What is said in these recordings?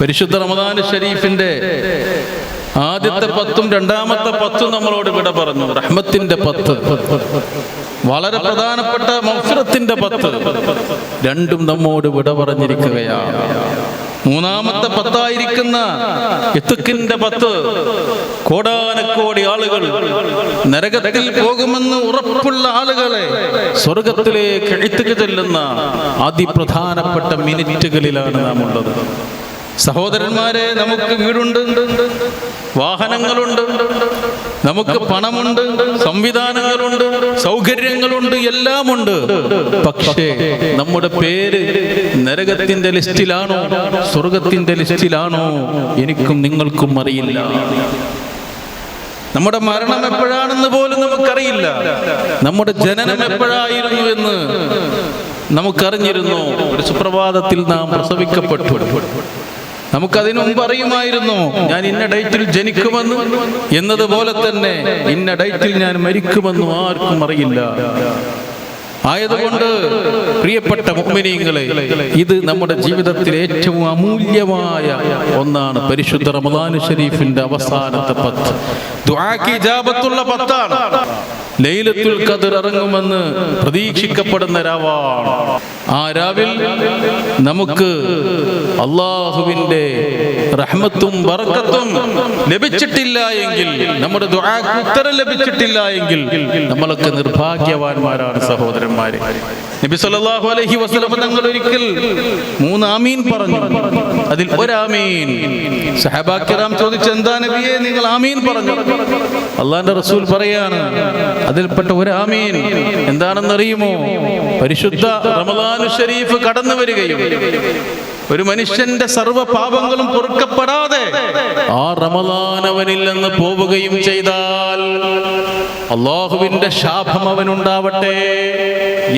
പരിശുദ്ധ റമദാൻ ഷരീഫിന്റെ ആദ്യത്തെ പത്തും രണ്ടാമത്തെ പത്തും നമ്മളോട് ഇവിടെ പറഞ്ഞു. റഹ്മത്തിന്റെ പത്ത്. വളരെ പ്രധാനപ്പെട്ട മത്സരത്തിന്റെ പത്ത്. രണ്ടും നമ്മോട് വിട പറഞ്ഞിരിക്കുകയാണ്. മൂന്നാമത്തെ പത്തായിരിക്കുന്ന എത്തുക്കിന്റെ പത്ത്. കോടാനക്കോടി ആളുകൾ നരകത്തിൽ പോകുമെന്ന് ഉറപ്പുള്ള ആളുകളെ സ്വർഗത്തിലേക്ക് എഴുത്തുക ചെല്ലുന്ന അതിപ്രധാനപ്പെട്ട മിനിറ്റുകളിലാണ് നാം ഉള്ളത് സഹോദരന്മാരെ നമുക്ക് വീടുണ്ട്. വാഹനങ്ങളുണ്ട്. നമുക്ക് പണമുണ്ട്. സംവിധാനങ്ങളുണ്ട്. സൗകര്യങ്ങളുണ്ട്. എല്ലാമുണ്ട്. പക്ഷേ നമ്മുടെ പേര് നരകത്തിന്റെ ലിസ്റ്റിലാണോ? സ്വർഗത്തിന്റെ ലിസ്റ്റിലാണോ? എനിക്കും നിങ്ങൾക്കും അറിയില്ല. നമ്മുടെ മരണം എപ്പോഴാണെന്ന് പോലും നമുക്കറിയില്ല. നമ്മുടെ ജനനം എപ്പോഴായിരുന്നു എന്ന് നമുക്കറിഞ്ഞിരുന്നു. ഒരു സുപ്രഭാതത്തിൽ നാം പ്രസവിക്കപ്പെട്ടു. നമുക്കതിനു മുമ്പ് അറിയുമായിരുന്നു ഞാൻ ഇന്ന ഡേറ്റിൽ ജനിക്കുമെന്ന്. എന്നതുപോലെ തന്നെ ഇന്ന ഡേറ്റിൽ ഞാൻ മരിക്കുമെന്നും ആർക്കും അറിയില്ല. ആയതുകൊണ്ട് പ്രിയപ്പെട്ട മുഅ്മിനീങ്ങളെ ഇത് നമ്മുടെ ജീവിതത്തിൽ ഏറ്റവും അമൂല്യമായ ഒന്നാണ്. പരിശുദ്ധ റമദാൻ ഷരീഫിന്റെ അവസാനത്തെ പത്ത്. ദുആക്ക് ഇജാബത്തുള്ള പത്താണ്. ലൈലത്തുൽ ഖദർ ഇറങ്ങുമെന്ന് പ്രതീക്ഷിക്കപ്പെടുന്ന രാവാണ്. ആ രാവിൽ നമുക്ക് അള്ളാഹുവിന്റെ റഹ്മത്തും ബർക്കത്തും ലഭിച്ചിട്ടില്ല എങ്കിൽ നമ്മുടെ ദുആക്ക് ഉത്തരം ലഭിച്ചിട്ടില്ല എങ്കിൽ നമ്മളൊക്കെ നിർഭാഗ്യവാന്മാരാണ് സഹോദരന്മാരെ നബി സല്ലല്ലാഹു അലൈഹി വസല്ലം തങ്ങൾ ഒരിക്കൽ മൂന്ന് ആമീൻ പറഞ്ഞു. അതിൽ ഒരാമീൻ. സഹബാക്കിറാം ചോദിച്ചു എന്താ നബിയെ നിങ്ങൾ ആമീൻ പറഞ്ഞു? അള്ളാന്റെ റസൂൽ പറയാണ് അതിൽപ്പെട്ട ഒരു ആമീൻ എന്താണെന്ന് അറിയുമോ പരിശുദ്ധ റമദാനു ഷരീഫ് കടന്നു വരികയും ഒരു മനുഷ്യന്റെ സർവ പാപങ്ങളും പൊറുക്കപ്പെടാതെ ആ റമദാൻ അവനിൽ നിന്ന് പോവുകയും ചെയ്താൽ അള്ളാഹുവിന്റെ ശാപം അവനുണ്ടാവട്ടെ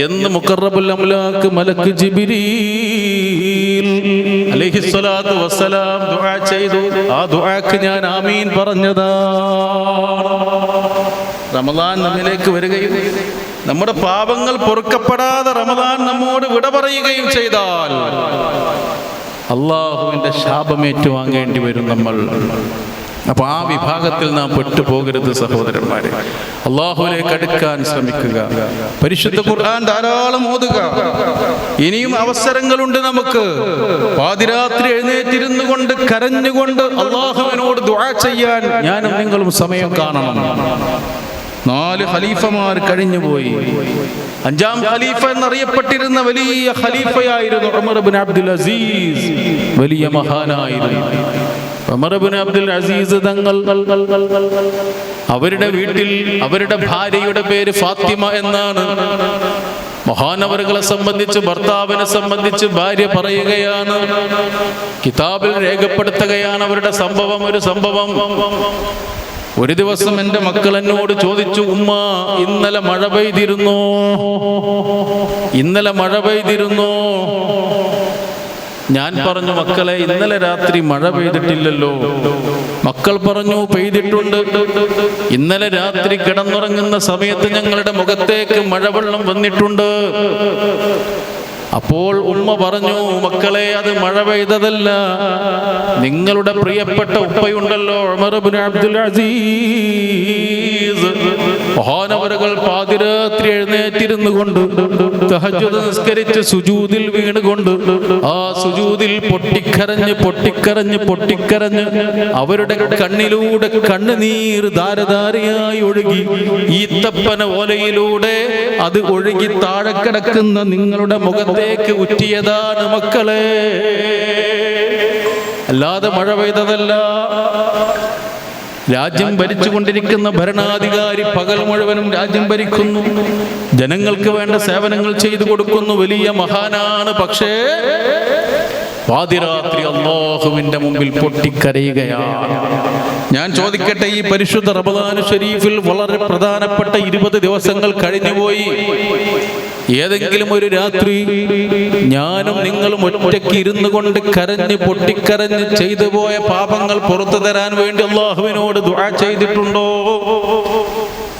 എന്ന് മുക്കറബുൽ അംലാക്ക് മലക്ക് ജിബിരി അലൈഹിസ്സലാത്തു വസ്സലാം ദുആ ചെയ്തു. ആ ദുആക്ക് ഞാൻ ആമീൻ പറഞ്ഞതാണ് റമദാൻ നമ്മിലേക്ക് വരികയും നമ്മുടെ പാപങ്ങൾ പൊറുക്കപ്പെടാതെ റമദാൻ നമ്മോട് വിട പറയുകയും ചെയ്താൽ അള്ളാഹുവിന്റെ ശാപമേറ്റു വാങ്ങേണ്ടി വരും നമ്മൾ. അപ്പൊ ആ വിഭാഗത്തിൽ നാം പെട്ടുപോകരുത് സഹോദരന്മാരെ. അള്ളാഹുവിലേക്ക് അടുക്കാൻ ശ്രമിക്കുക. പരിശുദ്ധ ഖുർആൻ ധാരാളം ഓതുക. ഇനിയും അവസരങ്ങളുണ്ട് നമുക്ക്. പാതിരാത്രി എഴുന്നേറ്റിരുന്നു കൊണ്ട് കരഞ്ഞുകൊണ്ട് അള്ളാഹുവിനോട് ദുആ ചെയ്യാൻ ഞാനും നിങ്ങളും സമയം കാണണം. നാല് ഖലീഫമാർ കഴിഞ്ഞുപോയി. അഞ്ചാം ഖലീഫ എന്നറിയപ്പെട്ടിരുന്ന വലിയ ഖലീഫയായിരുന്നു ഉമർ അബ്ദുൽ അസീസ്. വലിയ മഹാനായിരുന്നു. അബ്ദുൽ അസീസ് തങ്ങൾ അവരുടെ വീട്ടിൽ അവരുടെ ഭാര്യയുടെ പേര് ഫാത്തിമ എന്നാണ്. മഹാനവറുകളെ സംബന്ധിച്ച് ഭർത്താവിനെ സംബന്ധിച്ച് ഭാര്യ പറയുകയാണ്. കിതാബിൽ രേഖപ്പെടുത്തുകയാണ് അവരുടെ സംഭവം ഒരു സംഭവം. ഒരു ദിവസം എന്റെ മക്കൾ എന്നോട് ചോദിച്ചു ഉമ്മ ഇന്നലെ മഴ പെയ്തിരുന്നു? ഇന്നലെ മഴ പെയ്തിരുന്നോ? ഞാൻ പറഞ്ഞു മക്കളെ ഇന്നലെ രാത്രി മഴ പെയ്തിട്ടില്ലല്ലോ. മക്കൾ പറഞ്ഞു പെയ്തിട്ടുണ്ട്. ഇന്നലെ രാത്രി കിടന്നുറങ്ങുന്ന സമയത്ത് ഞങ്ങളുടെ മുഖത്തേക്ക് മഴവെള്ളം വന്നിട്ടുണ്ട്. അപ്പോൾ ഉമ്മ പറഞ്ഞു മക്കളെ അത് മഴ പെയ്തതല്ല. നിങ്ങളുടെ പ്രിയപ്പെട്ട ഉപ്പയുണ്ടല്ലോ അബ്ദുൽ അസീസ്. മഹാനവറുകൾ പാതിരാത്രി എഴുന്നേറ്റിരുന്നു കൊണ്ട് തഹജ്ജുദ് നിസ്കരിച്ച് സുജൂതിൽ വീണുകൊണ്ട് ആ സുജൂതിൽ പൊട്ടിക്കരഞ്ഞ് പൊട്ടിക്കരഞ്ഞ് പൊട്ടിക്കരഞ്ഞ് അവരുടെ കണ്ണിലൂടെ കണ്ണുനീർ ധാരധാരയായി ഒഴുകി ഈത്തപ്പന ഓലയിലൂടെ അത് ഒഴുകി താഴെ കിടക്കുന്ന നിങ്ങളുടെ മുഖത്തേക്ക് ഉറ്റിയതാണ് മക്കളെ. അല്ലാതെ മഴ പെയ്തതല്ല. രാജ്യം ഭരിച്ചുകൊണ്ടിരിക്കുന്ന ഭരണാധികാരി പകൽ മുഴുവനും രാജ്യം ഭരിക്കുന്നു. ജനങ്ങൾക്ക് വേണ്ട സേവനങ്ങൾ ചെയ്തു കൊടുക്കുന്നു. വലിയ മഹാനാണ്. പക്ഷേ പാതിരാത്രി അള്ളാഹുവിന്റെ മുമ്പിൽ പൊട്ടിക്കരയുകയാണ്. ഞാൻ ചോദിക്കട്ടെ ഈ പരിശുദ്ധ റമദാനു ഷരീഫിൽ വളരെ പ്രധാനപ്പെട്ട ഇരുപത് ദിവസങ്ങൾ കഴിഞ്ഞുപോയി. ഏതെങ്കിലും ഒരു രാത്രി ഞാനും നിങ്ങളും ഒറ്റയ്ക്ക് ഇരുന്നു കൊണ്ട് കരഞ്ഞ് പൊട്ടിക്കരഞ്ഞ് ചെയ്തു പോയ പാപങ്ങൾ പുറത്തു തരാൻ വേണ്ടി അള്ളാഹുവിനോട് ദുആ ചെയ്തിട്ടുണ്ടോ?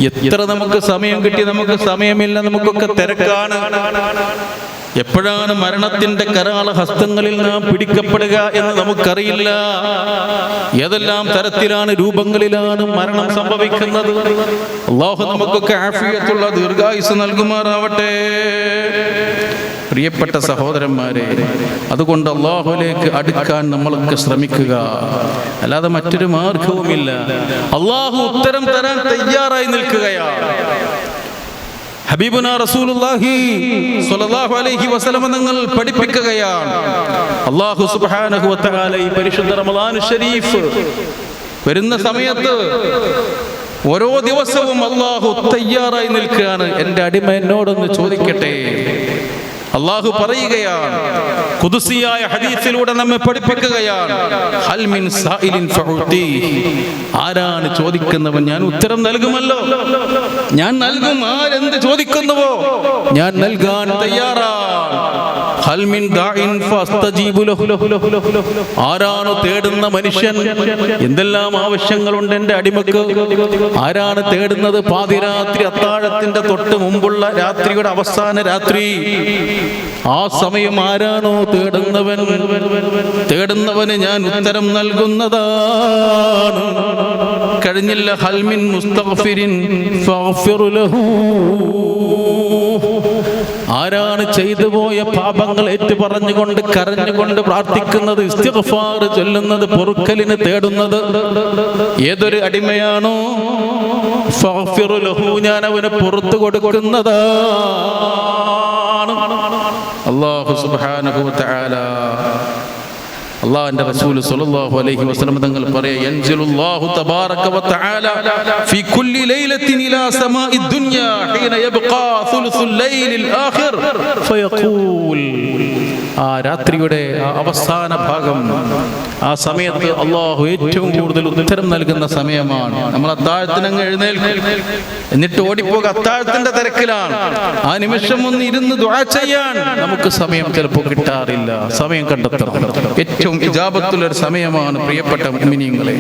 എത്ര നമുക്ക് സമയം കിട്ടി നമുക്ക് സമയമില്ല നമുക്കൊക്കെ തിരക്കാണ്. എപ്പോഴാണ് മരണത്തിന്റെ കരാള ഹസ്തങ്ങളിൽ നാം പിടിക്കപ്പെടുക എന്ന് നമുക്കറിയില്ല. ഏതെല്ലാം തരത്തിലാണ് രൂപങ്ങളിലാണ് മരണം സംഭവിക്കുന്നത്? അള്ളാഹു നമുക്കൊക്കെ ആഫിയത്തുള്ള ദീർഘായുസ് നൽകുമാറാവട്ടെ. പ്രിയപ്പെട്ട സഹോദരന്മാരെ അതുകൊണ്ട് അള്ളാഹുലേക്ക് അടുക്കാൻ നമ്മൾക്ക് ശ്രമിക്കുക. അല്ലാതെ മറ്റൊരു മാർഗവുമില്ല. അള്ളാഹു ഉത്തരം തരാൻ തയ്യാറായി നിൽക്കുകയാണ്. ഹബീബുന റസൂലുള്ളാഹി സ്വല്ലല്ലാഹു അലൈഹി വസല്ലം നിങ്ങൾ പഠിപ്പിക്കുകയാണ്. അല്ലാഹു സുബ്ഹാനഹു വ ഈ പരിശുദ്ധ റമദാൻ ഷരീഫ് വരുന്ന സമയത്ത് ഓരോ ദിവസവും അള്ളാഹു തയ്യാറായി നിൽക്കുകയാണ്. എന്റെ അടിമ എന്നോടൊന്ന് ചോദിക്കട്ടെ? അള്ളാഹു പറയുകയാണ്. കുതുസിയായ ഹദീസിലൂടെ നമ്മെ പഠിപ്പിക്കുകയാണ്. ഹൽമിൻ സായിലിൻ ഫഉതി ആരാണ് ചോദിക്കുന്നവൻ? ഞാൻ ഉത്തരം നൽകുമല്ലോ. ഞാൻ നൽകും. ആരെന്ത് ചോദിക്കുന്നുവോ? ഞാൻ നൽകാൻ തയ്യാറാണ്. ഹൽ മിൻ ദാഇൻ ഫസ്തജീബു ആരാണ് തേടുന്ന മനുഷ്യൻ? എന്തെല്ലാം ആവശ്യങ്ങളുണ്ട് എന്റെ അടിമക്ക്? ആരാണ് തേടുന്നത്? പാതിരാത്രി അത്താഴത്തിന്റെ തൊട്ട് മുമ്പുള്ള രാത്രിയുടെ അവസാന രാത്രി. ആ സമയം ആരാണോ തേടുന്നവൻ തേടുന്നവന് ഞാൻ ഉത്തരം നൽകുന്നതാണ്. കഴിഞ്ഞില്ല ഹൽമിൻ മുസ്തഫിരിൻ ഫാഫിറുലഹൂ ലഹു. ആരാണ് ചെയ്തു പോയ പാപങ്ങൾ ഏറ്റു പറഞ്ഞുകൊണ്ട് കരഞ്ഞുകൊണ്ട് പ്രാർത്ഥിക്കുന്നത് ചൊല്ലുന്നത് പൊറുക്കലിന് തേടുന്നത് ഏതൊരു അടിമയാണോ? ഞാൻ അവന് പുറത്തു കൊടുക്കുന്നതാണ്. അള്ളാഹു സുബ്ഹാനഹു വ തആല അള്ളാഹുവിന്റെ റസൂൽ സ്വല്ലല്ലാഹു അലൈഹി വസല്ലം തങ്ങൾ പറയാ യൻസിലുല്ലാഹു തബാറക വ തആല ഫീ കുല്ലി ലൈലത്തിൻ ഇലാ സമാഇ ദുനിയ ഹീന യബ്ഖാ സുലുസുൽ ലൈലിൽ ആഖിർ ഫയഖൂൽ. ആ രാത്രിയുടെ അവസാന ഭാഗം ആ സമയത്ത് അള്ളാഹു ഏറ്റവും കൂടുതൽ ഉത്തരം നൽകുന്ന സമയമാണ്. നമ്മൾ അത്താഴത്തിനങ്ങ് എഴുന്നേൽക്കും. എന്നിട്ട് ഓടിപ്പോക അത്താഴത്തിന്റെ തിരക്കിലാണ്. ആ നിമിഷം ഒന്ന് ഇരുന്ന് ചെയ്യാൻ നമുക്ക് സമയം ചിലപ്പോൾ കിട്ടാറില്ല. സമയം കണ്ടെത്തണം. ഏറ്റവും ഇജാബത്തുള്ള ഒരു സമയമാണ് പ്രിയപ്പെട്ട മുഅ്മിനീങ്ങളെ.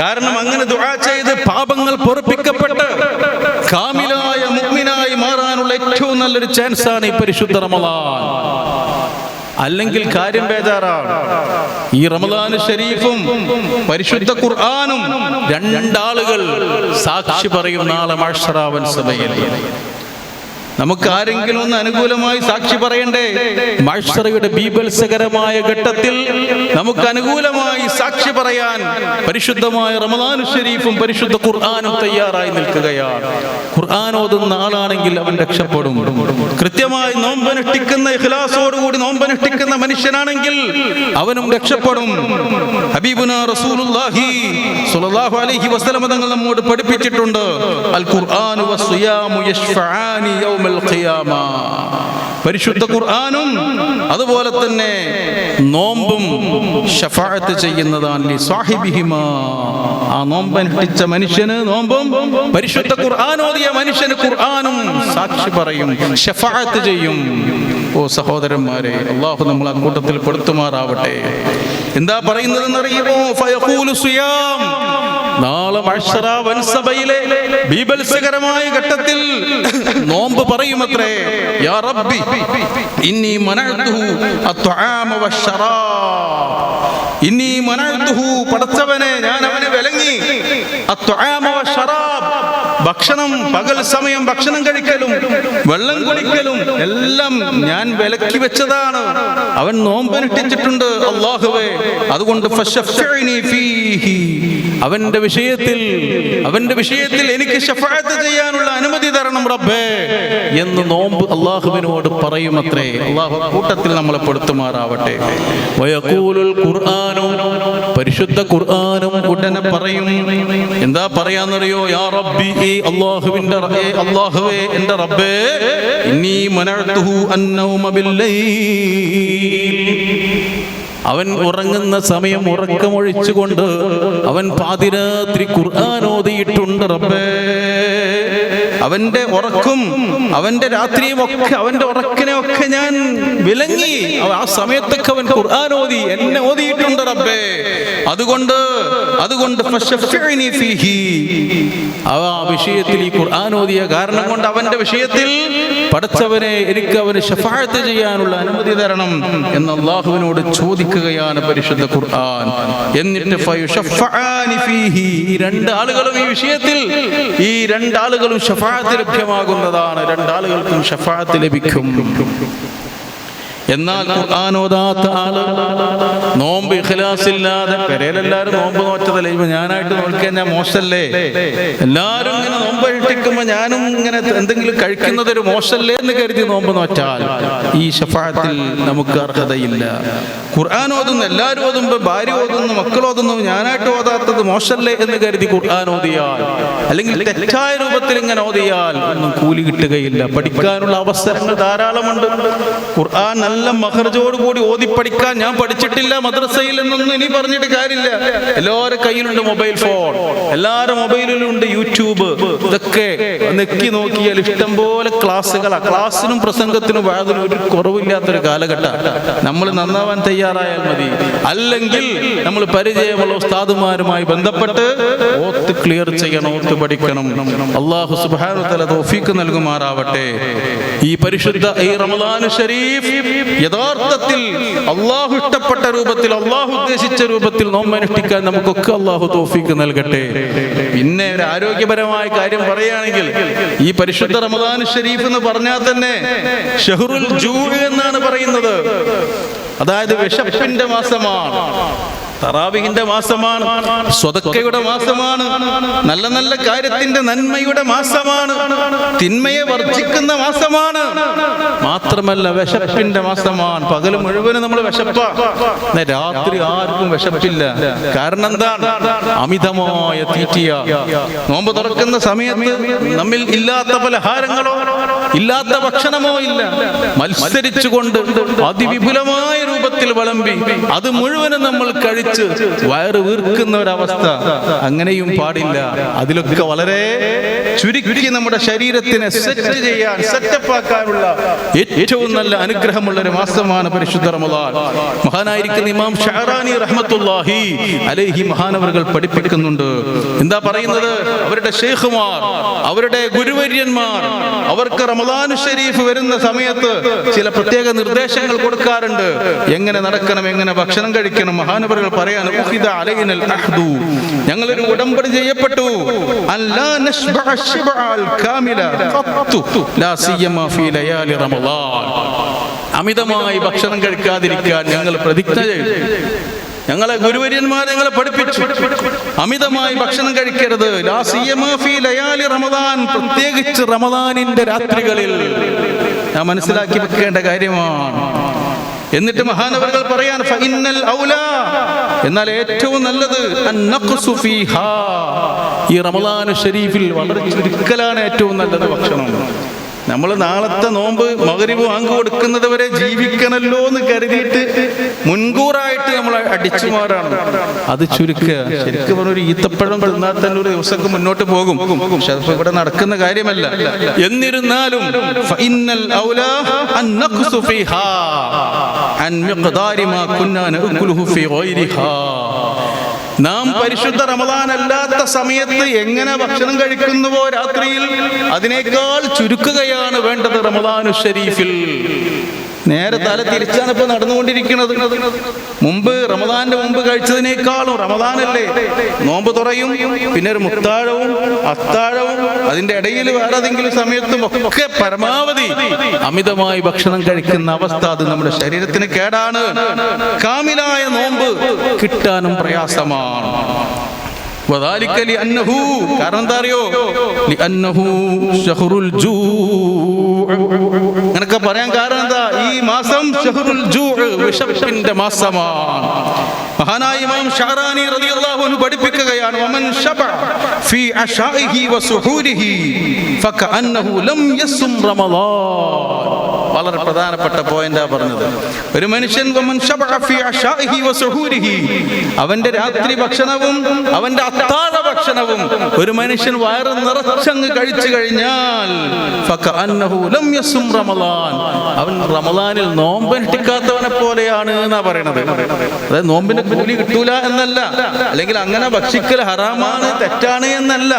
കാരണം അങ്ങനെ ദുആ ചെയ്ത് പാപങ്ങൾ പൊറപ്പിക്കപ്പെട്ട് കാമിലായ മുഅ്മിനായി മാറാനുള്ള ഏറ്റവും നല്ലൊരു ചാൻസ് ആണ് ഈ പരിശുദ്ധ റമദാൻ. അല്ലെങ്കിൽ കാര്യം ബേജാറാണ്. ഈ റമദാന് ഷരീഫും പരിശുദ്ധ ഖുർആാനും രണ്ടാളുകൾ സാക്ഷി പറയും നാളെ മാഷറാവൻ സഭയിൽ നമുക്ക് ആരെങ്കിലും ഒന്ന് അനുകൂലമായി സാക്ഷി പറയണ്ടേ? മത്സരയുടെ ബീഭത്സകരമായ ഘട്ടത്തിൽ നമുക്ക് അനുകൂലമായി സാക്ഷി പറയാൻ പരിശുദ്ധമായ റമദാൻ ഷരീഫും പരിശുദ്ധ ഖുർആാനും തയ്യാറായി നിൽക്കുകയാണ്. ഖുർആൻ ഓതുന്ന ആളാണെങ്കിൽ അവൻ രക്ഷപ്പെടും. കൃത്യമായി നോമ്പനുഷ്ഠിക്കുന്ന ഇഖ്ലാസോടുകൂടി നോമ്പനുഷ്ഠിക്കുന്ന മനുഷ്യനാണെങ്കിൽ അവനും രക്ഷപ്പെടും. ഹബീബുന റസൂലുള്ളാഹി സ്വല്ലല്ലാഹു അലൈഹി വസല്ലം തങ്ങൾ നമ്മോട് പഠിപ്പിച്ചിട്ടുണ്ട്. അൽ ഖുർആനു വസ്സിയാമു യശ്ഫആനി യൗമൽ ഖിയാമ. പരിശുദ്ധ ഖുർആാനും അതുപോലെ തന്നെ നോമ്പും ഷഫാഅത്ത് ചെയ്യുന്നതാണ് സാഹിബിഹിമ. ആ നോമ്പനുഷ്ഠിച്ച മനുഷ്യന് നോമ്പും പരിശുദ്ധ ഖുർആൻ ഓതിയ മനുഷ്യന് ഖുർആനും സാക്ഷി പറയും ഷഫാഅത്ത് ചെയ്യും. ഓ സഹോദരന്മാരെ അള്ളാഹു നമ്മൾ ആ കൂട്ടത്തിൽ പെടുത്തുമാറാവട്ടെ. എന്താ പറയുന്നതെന്ന് അറിയുമോ ഫയഖൂലു സിയാം. നാളെ വൻസഭയിലെ ബീഭത്സകരമായ ഘട്ടത്തിൽ നോമ്പ് പറയുമത്രേ യാ റബ്ബി ഇന്നി മനഅതുഹു അത്ആമ വശറാ ഇന്നി മനഅതുഹു പടച്ചവനെ ഞാൻ അവന് വിലങ്ങി. അത്ആമ വശറാബ് ഭക്ഷണം പകൽ സമയം ഭക്ഷണം കഴിക്കലും വെള്ളം കുടിക്കലും എല്ലാം ഞാൻ വിലക്കി വെച്ചതാണ്. അവൻ നോമ്പനുഷ്ഠിച്ചിട്ടുണ്ട് അള്ളാഹുവേ അതുകൊണ്ട്. അവന്റെ വിഷയത്തിൽ അവന്റെ വിഷയത്തിൽ എനിക്ക് ചെയ്യാനുള്ള അനുമതി തരണം റബ്ബേ എന്ന് നോമ്പ് അള്ളാഹുവിനോട് പറയുമത്രേ. അള്ളാഹു കൂട്ടത്തിൽ നമ്മളെ പെടുത്തുമാറാവട്ടെ ഖുർആനും പരിശുദ്ധ ഖുർആാനും ഉടനെ പറയും. എന്താ പറയാന്നറിയോ? യാ റബ്ബി അവൻ ഉറങ്ങുന്ന സമയം ഉറക്കമൊഴിച്ചുകൊണ്ട് അവൻ പാതിരാത്രി ഖുർആൻ ഓതിയിട്ടുണ്ട് റബ്ബേ. അവന്റെ ഉറക്കും അവന്റെ രാത്രിയും ഒക്കെ അവന്റെ ഉറക്കിനെ ഒക്കെ ഞാൻ വിലങ്ങി ആ സമയത്തൊക്കെ അവൻ ഖുർആൻ ഓതി എന്നെ ഓതിയിട്ടുണ്ട് റബ്ബേ അതുകൊണ്ട് അതുകൊണ്ട്. അവ വിഷയത്തിൽ ഈ ഖുർആൻ ഓതിയ കാരണം കൊണ്ട് അവന്റെ വിഷയത്തിൽ പഠിച്ചവനെ എനിക്ക് അവന് ഷഫാഴത്ത് ചെയ്യാനുള്ള അനുമതി തരണം എന്ന് അള്ളാഹുവിനോട് ചോദിക്കുകയാണ് പരിശുദ്ധ ഖുർആൻ എന്നിട്ട്. ഈ രണ്ട് ആളുകളും ഈ വിഷയത്തിൽ ഈ രണ്ടാളുകളും ഷഫാഴത്ത് ലഭ്യമാകുന്നതാണ്. രണ്ടാളുകൾക്കും ഷഫാത്ത് ലഭിക്കും. എന്നാൽ ഓതാത്ത ആൾ നോമ്പ് ഇഖലാസില്ലാതെ പെരയിലെല്ലാരും നോമ്പ് നോറ്റതല്ലേ? ഇപ്പൊ ഞാനായിട്ട് നോക്കിയാൽ ഞാൻ മോശല്ലേ? എല്ലാരും ഇങ്ങനെ നോമ്പ് കഴിക്കുമ്പോ ഞാനും ഇങ്ങനെ എന്തെങ്കിലും കഴിക്കുന്നത് ഒരു മോശല്ലേ എന്ന് കരുതി നോമ്പ് നോറ്റാൽ ഈ ഷഫാത്തിൽ നമുക്ക് അർഹതയില്ല. ഖുർആൻ ഓതുന്നു എല്ലാവരും ഓതുമ്പോ ഭാര്യ ഓതുന്നു മക്കൾ ഓതുന്നു ഞാനായിട്ട് ഓതാത്തത് മോശല്ലേ എന്ന് കരുതി ഖുർആൻ ഓതിയാൽ അല്ലെങ്കിൽ തെറ്റായ രൂപത്തിൽ ഇങ്ങനെ ഓതിയാൽ ഒന്നും കൂലി കിട്ടുകയില്ല. പഠിക്കാനുള്ള അവസരങ്ങൾ ധാരാളമുണ്ട്. ഖുർആൻ നല്ല മഹർജോട് കൂടി ഓതി പഠിക്കാൻ ഞാൻ പഠിച്ചിട്ടില്ല മദ്രസയിൽ എന്നൊന്നും ഇനി പറഞ്ഞിട്ട് കാര്യമില്ല. എല്ലാവരുടെ കയ്യിലുണ്ട് മൊബൈൽ ഫോൺ. എല്ലാവരുടെ മൊബൈലിലും ഉണ്ട് യൂട്യൂബ്. ഇതൊക്കെ നെക്കി നോക്കിയാൽ ഇഷ്ടം പോലെ ക്ലാസ്സുകളാണ് ക്ലാസ്സിനും പ്രസംഗത്തിനും വാതിനും ഒരു കുറവില്ലാത്തൊരു കാലഘട്ടം. നമ്മൾ നന്നാവാൻ തയ്യാറായാൽ മതി. അല്ലെങ്കിൽ നമ്മൾ പരിചയമുള്ള ഉസ്താദുമാരുമായി ബന്ധപ്പെട്ട് ഓത്ത് ക്ലിയർ ചെയ്യണം ഓത്ത് പഠിക്കണം. അള്ളാഹു സുബാനു തല തോഫീക്ക് നൽകുമാറാവട്ടെ. ഈ പരിശുദ്ധ ഈ റമദാനു ഷരീഫ് യഥാർത്ഥത്തിൽ അള്ളാഹു ഇഷ്ടപ്പെട്ട രൂപത്തിൽ അള്ളാഹു ഉദ്ദേശിച്ച രൂപത്തിൽ നോമ്പനുഷ്ഠിക്കാൻ നമുക്കൊക്കെ അള്ളാഹു തോഫിക്ക് നൽകട്ടെ. പിന്നെ ഒരു ആരോഗ്യപരമായ കാര്യം പറയുകയാണെങ്കിൽ ഈ പരിശുദ്ധ റമദാൻ ഷരീഫ് എന്ന് പറഞ്ഞാൽ തന്നെ ഷഹറുൽ ജൂ എന്നാണ് പറയുന്നത്. അതായത് വിശപ്പിന്റെ മാസമാണ്. തറാവിഹിന്റെ മാസമാണ് സ്വതക്കയുടെ മാസമാണ് നല്ല നല്ല കാര്യത്തിന്റെ നന്മയുടെ മാസമാണ് തിന്മയെ വർജിക്കുന്ന മാസമാണ്. മാത്രമല്ല വിശപ്പിന്റെ മാസമാണ്. പകൽ മുഴുവനും നമ്മൾ വിശപ്പാ. രാത്രി ആർക്കും വിശപ്പില്ല. കാരണം എന്താണ് അമിതമായ തീറ്റിയ. നോമ്പ് തുറക്കുന്ന സമയത്ത് നമ്മിൽ ഇല്ലാത്ത പലഹാരങ്ങളോ ഇല്ലാത്ത ഭക്ഷണമോ ഇല്ല. മത്സരിച്ചുകൊണ്ട് അതിവിപുലമായ രൂപത്തിൽ വിളമ്പി അത് മുഴുവനും നമ്മൾ കഴിച്ച് വയറ് വീർക്കുന്ന ഒരവസ്ഥ. അങ്ങനെയും പാടില്ല. അതിലൊക്കെ വളരെ ചുരുക്കി നമ്മുടെ ശരീരത്തിനെ സെറ്റ് ചെയ്യാൻ സെറ്റപ്പ് ആക്കാനുള്ള ഏറ്റവും നല്ല അനുഗ്രഹമുള്ള ഒരു മാസമാണ് പരിശുദ്ധ റമദാൻ. മഹാനായിരിക്കുന്ന ഇമാം ഷഹറാനി റഹ്മത്തുല്ലാഹി അലൈഹി മഹാനവറുകൾ പഠിപ്പിക്കുന്നുണ്ട്. എന്താ പറയുന്നത്? അവരുടെ ഷെയ്ഖുമാർ അവരുടെ ഗുരുവര്യന്മാർ അവർക്ക് റമദാൻ ഷരീഫ് വരുന്ന സമയത്ത് ചില പ്രത്യേക നിർദ്ദേശങ്ങൾ കൊടുക്കാറുണ്ട്. എങ്ങനെ നടക്കണം എങ്ങനെ ഭക്ഷണം കഴിക്കണം മഹാനവറുകൾ പറയാണ് ഞങ്ങളൊരു ഉടമ്പടി ചെയ്യപ്പെട്ടു. അമിതമായി ഭക്ഷണം കഴിക്കാതിരിക്കാൻ ഞങ്ങൾ പ്രതിജ്ഞ ചെയ്തു. ഞങ്ങളെ ഗുരുവര്യന്മാർ ഞങ്ങളെ പഠിപ്പിച്ചു. അമിതമായി ഭക്ഷണം കഴിക്കരുത്. റമദാൻ പ്രത്യേകിച്ച് റമദാനിന്റെ രാത്രികളിൽ. ഞാൻ മനസ്സിലാക്കി വെക്കേണ്ട കാര്യമാണ്. എന്നിട്ട് മഹാനവറുകൾ പറയാൻ ഫഇന്നൽ ഔലാ എന്നാൽ ഏറ്റവും നല്ലത് ഈ റമദാൻ ഷരീഫിൽ വളരെ ചുരുക്കലാണ് ഏറ്റവും നല്ലത് ഭക്ഷണം. നമ്മൾ നാളത്തെ നോമ്പ് മകരിവ് വാങ്ങി കൊടുക്കുന്നത് വരെ ജീവിക്കണല്ലോ എന്ന് കരുതിയിട്ട് മുൻകൂറായിട്ട് നമ്മൾ അടിച്ചു മാറാണ് അത് ചുരുക്കുക. ശരിക്കും പറഞ്ഞ ഒരു ഈത്തപ്പഴം തിന്നാൽ തന്നെ ഒരു ദിവസമൊക്കെ മുന്നോട്ട് പോകും. പക്ഷെ ഇവിടെ നടക്കുന്ന കാര്യമല്ല. എന്നിരുന്നാലും ഫീഹാ. നാം പരിശുദ്ധ റമദാൻ അല്ലാത്ത സമയത്ത് എങ്ങനെ ഭക്ഷണം കഴിക്കുന്നുവോ രാത്രിയിൽ? അതിനേക്കാൾ ചുരുക്കുകയാണ് വേണ്ടത് റമദാനു ഷരീഫിൽ. നേരെ തല തിരിച്ചാണ് ഇപ്പൊ നടന്നുകൊണ്ടിരിക്കുന്നത്. മുമ്പ് റമദാന്റെ മുമ്പ് കഴിച്ചതിനേക്കാളും റമദാനല്ലേ? നോമ്പ് തുറയും പിന്നെ ഒരു മുത്താഴവും അത്താഴവും അതിന്റെ ഇടയിൽ വേറെ ഏതെങ്കിലും സമയത്തും ഒക്കെ പരമാവധി അമിതമായി ഭക്ഷണം കഴിക്കുന്ന അവസ്ഥ അത് നമ്മുടെ ശരീരത്തിന് കേടാണ്. കാമിലായ നോമ്പ് കിട്ടാനും പ്രയാസമാണ്. കാരണം എന്താ അറിയോ? എന്നൊക്കെ പറയാൻ കാരണം എന്താ? ഈ മാസം വിഷപ്പിന്റെ മാസമാണ്. മഹാനായ ഇമാം പഠിപ്പിക്കുകയാണ് ഫകഅന്നഹു ലം വളരെ പ്രധാനപ്പെട്ട പോയിന്റാ പറഞ്ഞത്. ഒരു മനുഷ്യൻ അവന്റെ രാത്രി ഭക്ഷണവും അവന്റെ അത്താഴ ഭക്ഷണവും ഒരു മനുഷ്യൻ വയറ് നിറച്ചങ്ങ് കഴിച്ചു കഴിഞ്ഞാൽ അവൻ റമളാനിൽ നോമ്പനുഷ്ഠിക്കാത്തവനെ പോലെയാണ് എന്നാ പറയണത്. അതായത് നോമ്പിന്റെ കൂലി കിട്ടൂല എന്നല്ല. അല്ലെങ്കിൽ അങ്ങനെ ഭക്ഷിക്കൽ ഹറാമാണ് തെറ്റാണ് എന്നല്ല.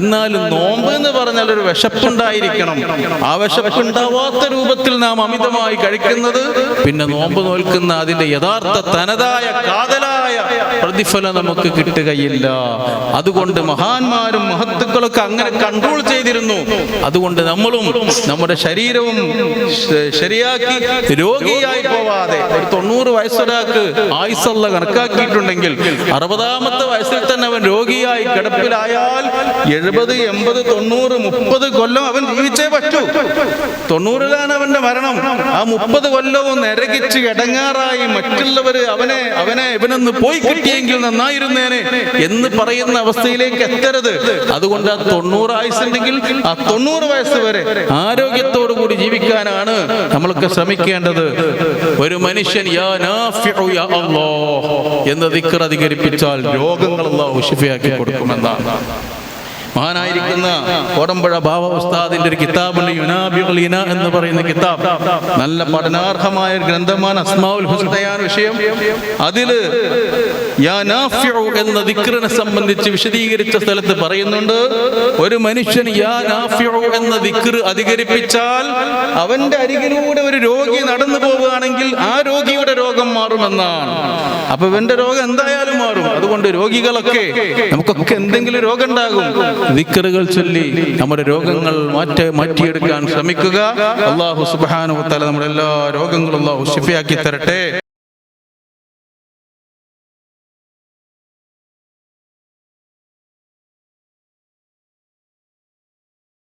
എന്നാലും നോമ്പ് എന്ന് പറഞ്ഞാൽ ഒരു വിശപ്പുണ്ടായിരിക്കണം. ആ വിശപ്പുണ്ടാവാത്ത രൂപത്തിൽ നാം അമിതമായി കഴിക്കുന്നത് പിന്നെ നോമ്പ് നോൽക്കുന്ന അതിന്റെ യഥാർത്ഥ തനതായ കാതലായ പ്രതിഫലം നമുക്ക് കിട്ടുകയില്ല. അതുകൊണ്ട് മഹാന്മാരും മഹത്തുക്കളൊക്കെ അങ്ങനെ കൺട്രോൾ ചെയ്തിരുന്നു. അതുകൊണ്ട് നമ്മളും നമ്മുടെ ശരീരവും ശരിയാക്കി രോഗിയായി പോവാതെ ഒരു തൊണ്ണൂറ് വയസ്സൊരാൾക്ക് ആയുസുള്ള കണക്കാക്കിയിട്ടുണ്ടെങ്കിൽ അറുപതാമത്തെ വയസ്സിൽ തന്നെ അവൻ രോഗിയായി കിടപ്പിലായാൽ എഴുപത് എൺപത് തൊണ്ണൂറ് മുപ്പത് കൊല്ലം അവൻ ജീവിച്ചേ പറ്റൂ. തൊണ്ണൂറിലാണ് അവന്റെ മരണം. ആ മുപ്പത് കൊല്ലവും നരകിച്ച് കിടങ്ങാറായി മറ്റുള്ളവര് അവനെ അവനെ ഇവനൊന്ന് പോയി കിട്ടിയെങ്കിൽ നന്നായിരുന്നേനെ എന്ന് പറയുന്ന അവസ്ഥയിലേക്ക് എത്തരുത്. അതുകൊണ്ട് ആ തൊണ്ണൂറ് ആയുസുണ്ടെങ്കിൽ ആ തൊണ്ണൂറ് വയസ്സ് വരെ ആരോഗ്യത്തോടു കൂടി ജീവിക്കാനാണ് നമ്മളൊക്കെ ശ്രമിക്കേണ്ടത് ഒരു മനുഷ്യൻ എന്ന് ദിക്കർ അധികരിപ്പിച്ചാൽ രോഗങ്ങൾ ശിഫയാക്കി കൊടുക്കുമെന്നാണ്. മഹാനായിരിക്കുന്ന കോടമ്പുഴ ഭാവ ഉസ്താദിന്റെ ഒരു കിതാബുണ്ട് യുനാബിഉൽ ഇന എന്ന് പറയുന്ന കിതാബ്. നല്ല പഠനാർഹമായ ഒരു ഗ്രന്ഥമാണ് അസ്മാവുൽ ഹുസ്നയാൻ വിഷയം. അതിൽ എന്ന ദിക്റിനെ സംബന്ധിച്ച് വിശദീകരിച്ച സ്ഥലത്ത് പറയുന്നുണ്ട് ഒരു മനുഷ്യൻ എന്ന ദിക്ർ അധികരിപ്പിച്ചാൽ അവന്റെ അരികിലൂടെ ഒരു രോഗി നടന്നു പോവുകയാണെങ്കിൽ ആ രോഗിയുടെ രോഗം മാറുമെന്നാണ്. അപ്പൊ ഇവന്റെ രോഗം എന്തായാലും മാറും. അതുകൊണ്ട് രോഗികളൊക്കെ നമുക്കൊക്കെ എന്തെങ്കിലും രോഗം ഉണ്ടാകും. ദിക്കറുകൾ ചൊല്ലി നമ്മുടെ രോഗങ്ങൾ മാറ്റി മാറ്റിയെടുക്കാൻ ശ്രമിക്കുക. അള്ളാഹു സുബാനു നമ്മുടെ എല്ലാ രോഗങ്ങളും അള്ളാഹു ശിഫയാക്കി തരട്ടെ.